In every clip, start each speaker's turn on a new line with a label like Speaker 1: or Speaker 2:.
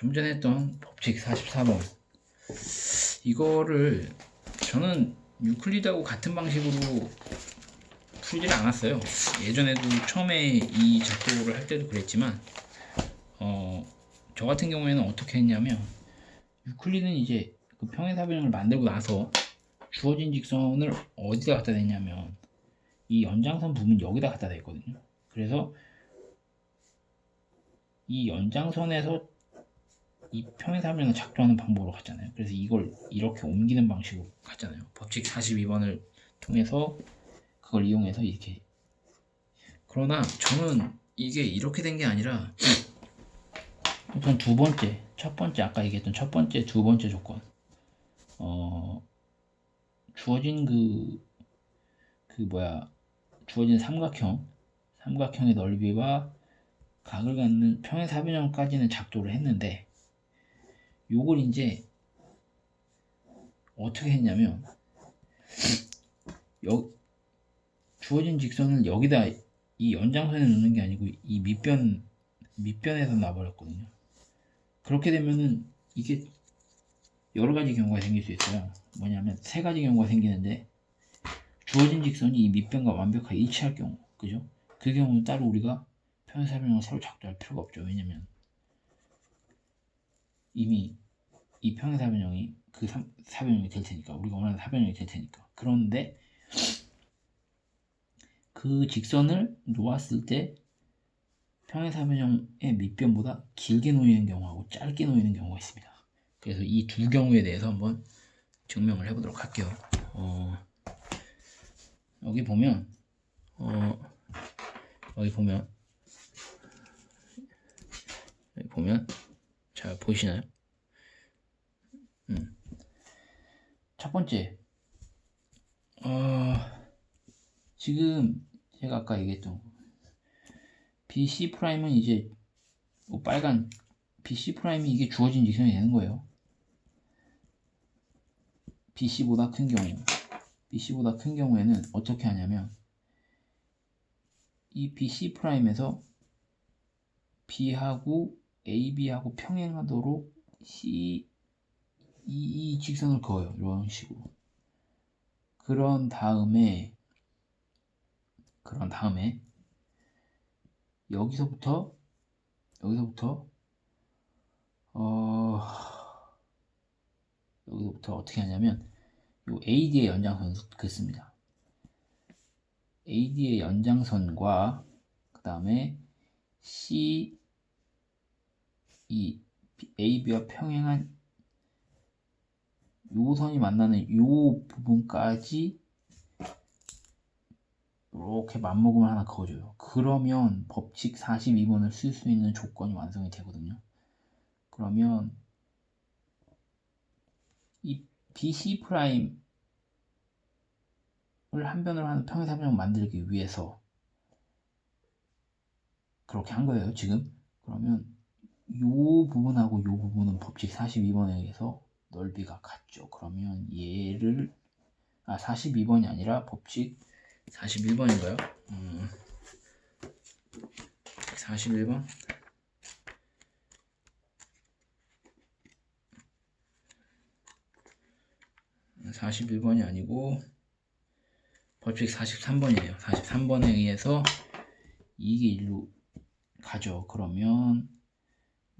Speaker 1: 좀 전에 했던 법칙 44번 이거를 저는 유클리드하고 같은 방식으로 풀지를 않았어요. 예전에도 처음에 이 작도를 할 때도 그랬지만 어, 저 같은 경우에는 어떻게 했냐면 유클리드는 이제 그 평행사변형을 만들고 나서 주어진 직선을 어디다 갖다 댔냐면 이 연장선 부분 여기다 갖다 댔거든요. 그래서 이 연장선에서 이 평행사변을 작동하는 방법으로 갔잖아요. 그래서 이걸 이렇게 옮기는 방식으로 갔잖아요. 법칙 42번을 통해서 그걸 이용해서 이렇게 그러나 저는 이게 이렇게 된 게 아니라 우선 두 번째, 첫 번째 아까 얘기했던 첫 번째, 두 번째 조건 어 주어진 그그 뭐야 주어진 삼각형 삼각형의 넓이와 각을 갖는 평행사변형까지는 작도를 했는데 요걸 이제 어떻게 했냐면 여, 주어진 직선을 여기다 이 연장선에 넣는 게 아니고 이 밑변 밑변에서 놔버렸거든요. 그렇게 되면은 이게 여러 가지 경우가 생길 수 있어요. 뭐냐면 세 가지 경우가 생기는데 주어진 직선이 이 밑변과 완벽하게 일치할 경우, 그죠? 그 경우는 따로 우리가 평행사변형을 새로 작도할 필요가 없죠. 왜냐면 이미 이 평행 사변형이 그 삼- 사변형이 될 테니까 우리가 원하는 사변형이 될 테니까 그런데 그 직선을 놓았을 때 평행 사변형의 밑변보다 길게 놓이는 경우하고 짧게 놓이는 경우가 있습니다. 그래서 이 두 경우에 대해서 한번 증명을 해보도록 할게요. 어, 여기 보면 어, 여기 보면 여기 보면 잘 보이시나요? 음. 첫 번째, 어, 지금 제가 아까 얘기했던 거. BC 프라임은 이제 뭐 빨간 BC 프라임이 이게 주어진 직선이 되는 거예요. BC보다 큰 경우, BC보다 큰 경우에는 어떻게 하냐면 이 BC 프라임에서 B하고 AB하고 평행하도록 C 이, 이 직선을 그어요. 이런 식으로. 그런 다음에 그런 다음에 여기서부터 여기서부터 어 여기서부터 어떻게 하냐면 요 AD의 연장선을 긋습니다. AD의 연장선과 그 다음에 C 이 AB와 평행한 요 선이 만나는 요 부분까지 이렇게 맞먹음을 하나 그어줘요. 그러면 법칙 42번을 쓸 수 있는 조건이 완성이 되거든요. 그러면 이 BC 프라임을 한 변으로 하는 평행사변을 만들기 위해서 그렇게 한 거예요, 지금. 그러면 요 부분하고 요 부분은 법칙 42번에 의해서 넓이가 같죠. 그러면 얘를 아 42번이 아니라 법칙 41번인가요? 음, 41번? 사십일 번이 아니고 법칙 43번이에요. 43번에 의해서 이게 일로 가죠. 그러면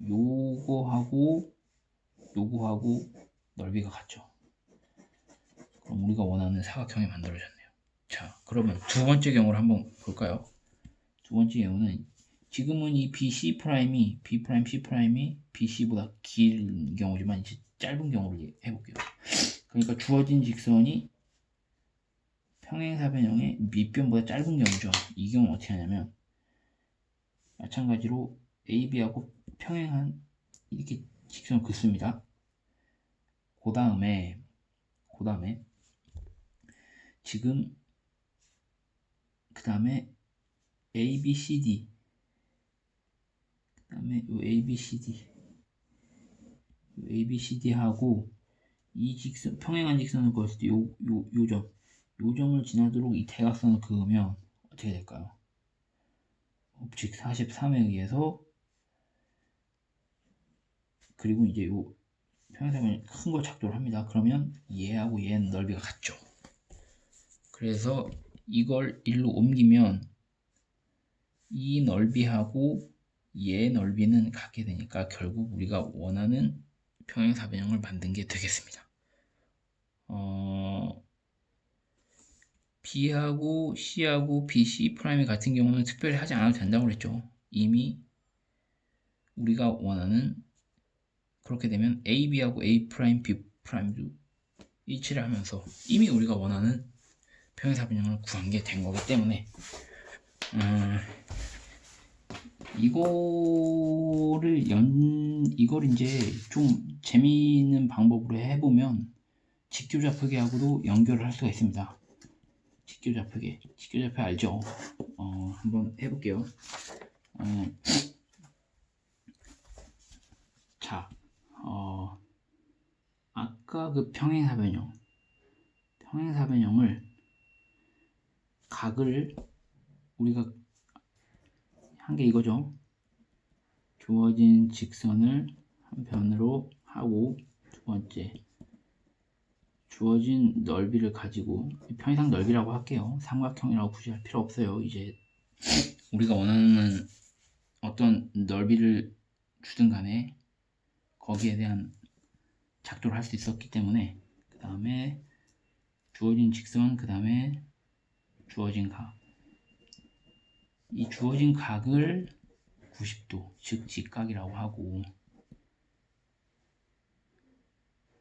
Speaker 1: 요거하고 요거하고 넓이가 같죠. 그럼 우리가 원하는 사각형이 만들어졌네요. 자, 그러면 두 번째 경우를 한번 볼까요? 두 번째 경우는 지금은 이 BC 프라임이 B 프라임 C 프라임이 BC보다 긴 경우지만 이제 짧은 경우를 해볼게요. 그러니까 주어진 직선이 평행사변형의 밑변보다 짧은 경우죠. 이 경우 어떻게 하냐면 마찬가지로 AB하고 평행한 이렇게 직선을 긋습니다. 그 다음에 그 다음에 지금 그 다음에 ABCD 그 다음에 요 ABCD 요 ABCD 하고 이 직선 평행한 직선을 그었을 때 요 요 요점 요점을 지나도록 이 대각선을 그으면 어떻게 될까요? 법칙 43에 의해서 그리고 이제 요 평행사변 큰거 작도를 합니다. 그러면 얘하고 얘는 넓이가 같죠. 그래서 이걸 일로 옮기면 이 넓이하고 얘 넓이는 같게 되니까 결국 우리가 원하는 평행사변형을 만든 게 되겠습니다. 어, B하고 C하고 BC 프라임이 같은 경우는 특별히 하지 않아도 된다고 그랬죠. 이미 우리가 원하는 그렇게 되면 AB하고 A 프라임 B 프라임도 일치를 하면서 이미 우리가 원하는 평행사 변형을 구한 게 된 거기 때문에 음, 이거를 연 이걸 이제 좀 재미있는 방법으로 해보면 직교좌표계하고도 연결을 할 수가 있습니다. 직교좌표계, 직교좌표 알죠? 어, 한번 해볼게요. 어, 자, 어, 아까 그 평행사변형, 평행사변형을 각을 우리가 한 게 이거죠. 주어진 직선을 한 변으로 하고 두 번째 주어진 넓이를 가지고 평행상 넓이라고 할게요. 삼각형이라고 굳이 할 필요 없어요. 이제 우리가 원하는 어떤 넓이를 주든 간에 거기에 대한 작도를 할 수 있었기 때문에 그 다음에 주어진 직선 그 다음에 주어진 각. 이 주어진 각을 90도, 즉 직각이라고 하고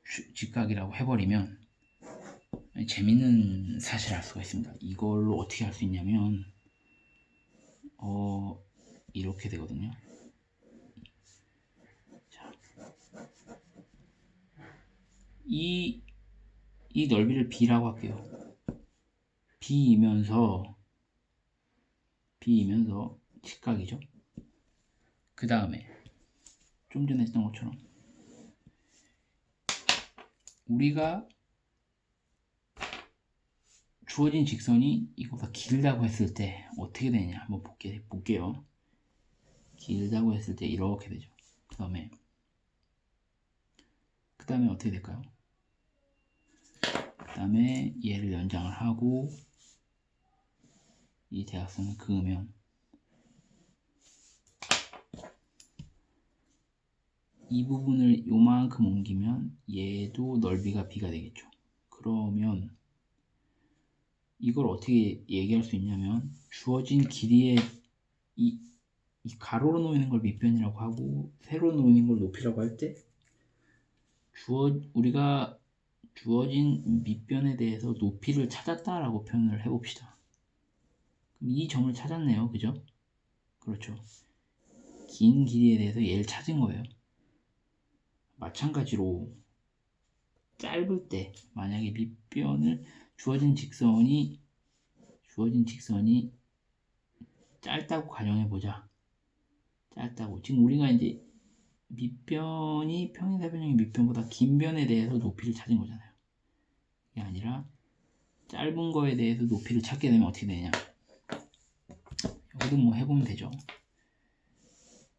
Speaker 1: 주- 직각이라고 해버리면 재밌는 사실을 알 수가 있습니다. 이걸로 어떻게 할 수 있냐면 어 이렇게 되거든요. 이, 이 넓이를 B라고 할게요. B이면서 B이면서 직각이죠. 그 다음에 좀 전에 했던 것처럼 우리가 주어진 직선이 이거보다 길다고 했을 때 어떻게 되냐 한번 볼게, 볼게요. 길다고 했을 때 이렇게 되죠. 그 다음에 그 다음에 어떻게 될까요? 그 다음에 얘를 연장을 하고 이 대각선을 그으면 이 부분을 요만큼 옮기면 얘도 넓이가 b가 되겠죠. 그러면 이걸 어떻게 얘기할 수 있냐면 주어진 길이의 이, 이 가로로 놓이는 걸 밑변이라고 하고 세로 놓이는 걸 높이라고 할 때 주어 우리가 주어진 밑변에 대해서 높이를 찾았다라고 표현을 해봅시다. 그럼 이 점을 찾았네요, 그죠? 그렇죠. 긴 길이에 대해서 얘를 찾은 거예요. 마찬가지로 짧을 때 만약에 밑변을 주어진 직선이 주어진 직선이 짧다고 가정해 보자. 짧다고. 지금 우리가 이제 밑변이 평행사변형의 밑변보다 긴 변에 대해서 높이를 찾은 거잖아요. 이게 아니라 짧은 거에 대해서 높이를 찾게 되면 어떻게 되냐? 여기도 뭐 해보면 되죠.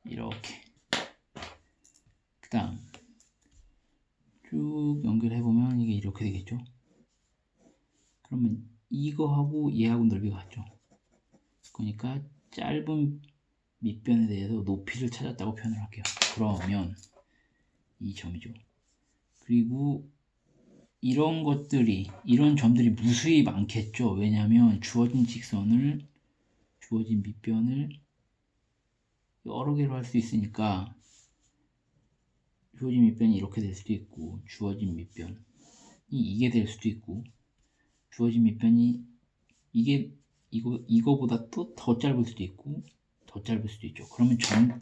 Speaker 1: 이렇게. 그 다음 쭉 연결해 보면 이게 이렇게 되겠죠. 그러면 이거하고 얘하고 넓이가 같죠. 그러니까 짧은 밑변에 대해서 높이를 찾았다고 표현을 할게요. 그러면 이 점이죠. 그리고 이런 것들이 이런 점들이 무수히 많겠죠. 왜냐하면 주어진 직선을 주어진 밑변을 여러 개로 할 수 있으니까 주어진 밑변이 이렇게 될 수도 있고 주어진 밑변이 이게 될 수도 있고 주어진 밑변이 이게 이거 이거보다 또 더 짧을 수도 있고 더 짧을 수도 있죠. 그러면 점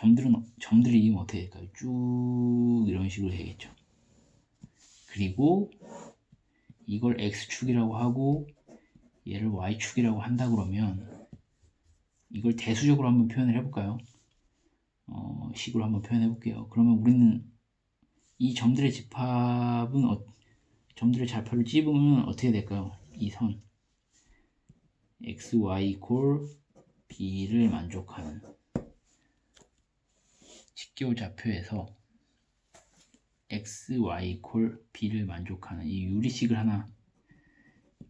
Speaker 1: 점들은 점들이 어떻게 될까요? 쭉 이런 식으로 해야겠죠. 그리고 이걸 x축이라고 하고 얘를 y축이라고 한다 그러면 이걸 대수적으로 한번 표현을 해볼까요? 어, 식으로 한번 표현해 볼게요. 그러면 우리는 이 점들의 집합은 어, 점들의 좌표를 찝으면 어떻게 될까요? 이 선 x, y 콜 b를 만족하는 직교 좌표에서 x, y 콜 b를 만족하는 이 유리식을 하나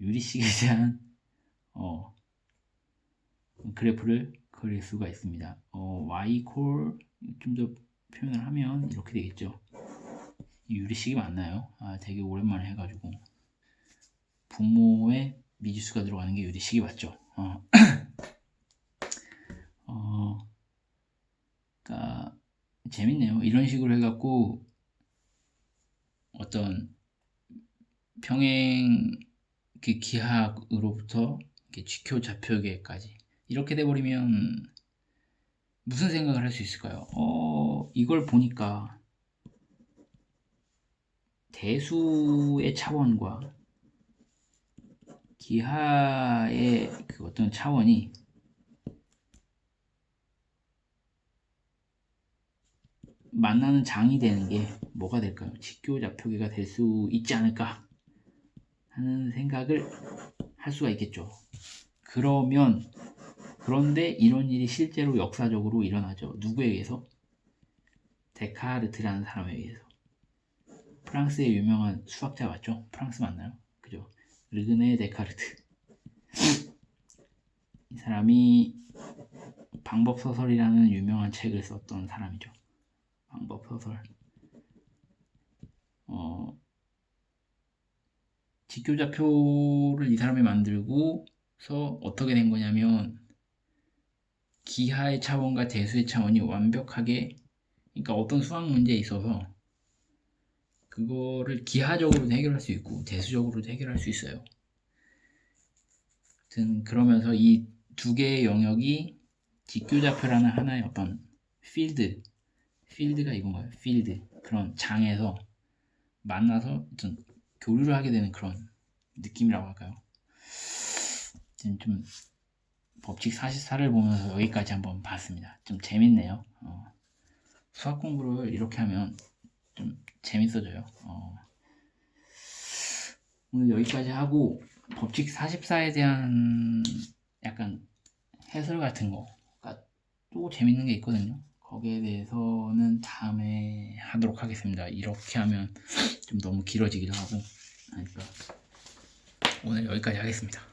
Speaker 1: 유리식에 대한 어, 그래프를 그릴 수가 있습니다. 어, y 콜 좀 더 표현을 하면 이렇게 되겠죠. 이 유리식이 맞나요? 아, 되게 오랜만에 해가지고 분모에 미지수가 들어가는 게 유리식이 맞죠. 어, 어, 그러니까 재밌네요. 이런 식으로 해갖고 어떤 평행 그 기하학으로부터 지표 좌표계까지 이렇게 돼버리면 무슨 생각을 할 수 있을까요? 어, 이걸 보니까 대수의 차원과 기하의 그 어떤 차원이 만나는 장이 되는 게 뭐가 될까요? 직교 좌표계가 될 수 있지 않을까 하는 생각을 할 수가 있겠죠. 그러면 그런데 이런 일이 실제로 역사적으로 일어나죠. 누구에 의해서? 데카르트라는 사람에 의해서. 프랑스의 유명한 수학자 맞죠? 프랑스 맞나요? 그죠? 르그네 데카르트. 이 사람이 방법 소설이라는 유명한 책을 썼던 사람이죠. 방법 소설. 어, 직교좌표를 이 사람이 만들고서 어떻게 된 거냐면 기하의 차원과 대수의 차원이 완벽하게 그러니까 어떤 수학 문제에 있어서 그거를 기하적으로도 해결할 수 있고 대수적으로도 해결할 수 있어요. 아무튼 그러면서 이 두 개의 영역이 직교좌표라는 하나의 어떤 필드 필드가 이건가요? 필드 그런 장에서 만나서 어떤 교류를 하게 되는 그런 느낌이라고 할까요? 지금 좀 법칙 44를 보면서 여기까지 한번 봤습니다. 좀 재밌네요. 어, 수학 공부를 이렇게 하면 좀 재밌어져요. 어, 오늘 여기까지 하고 법칙 44에 대한 약간 해설 같은 거가 또 재밌는 게 있거든요. 거기에 대해서는 다음에 하도록 하겠습니다. 이렇게 하면 좀 너무 길어지기도 하고 하니까 오늘 여기까지 하겠습니다.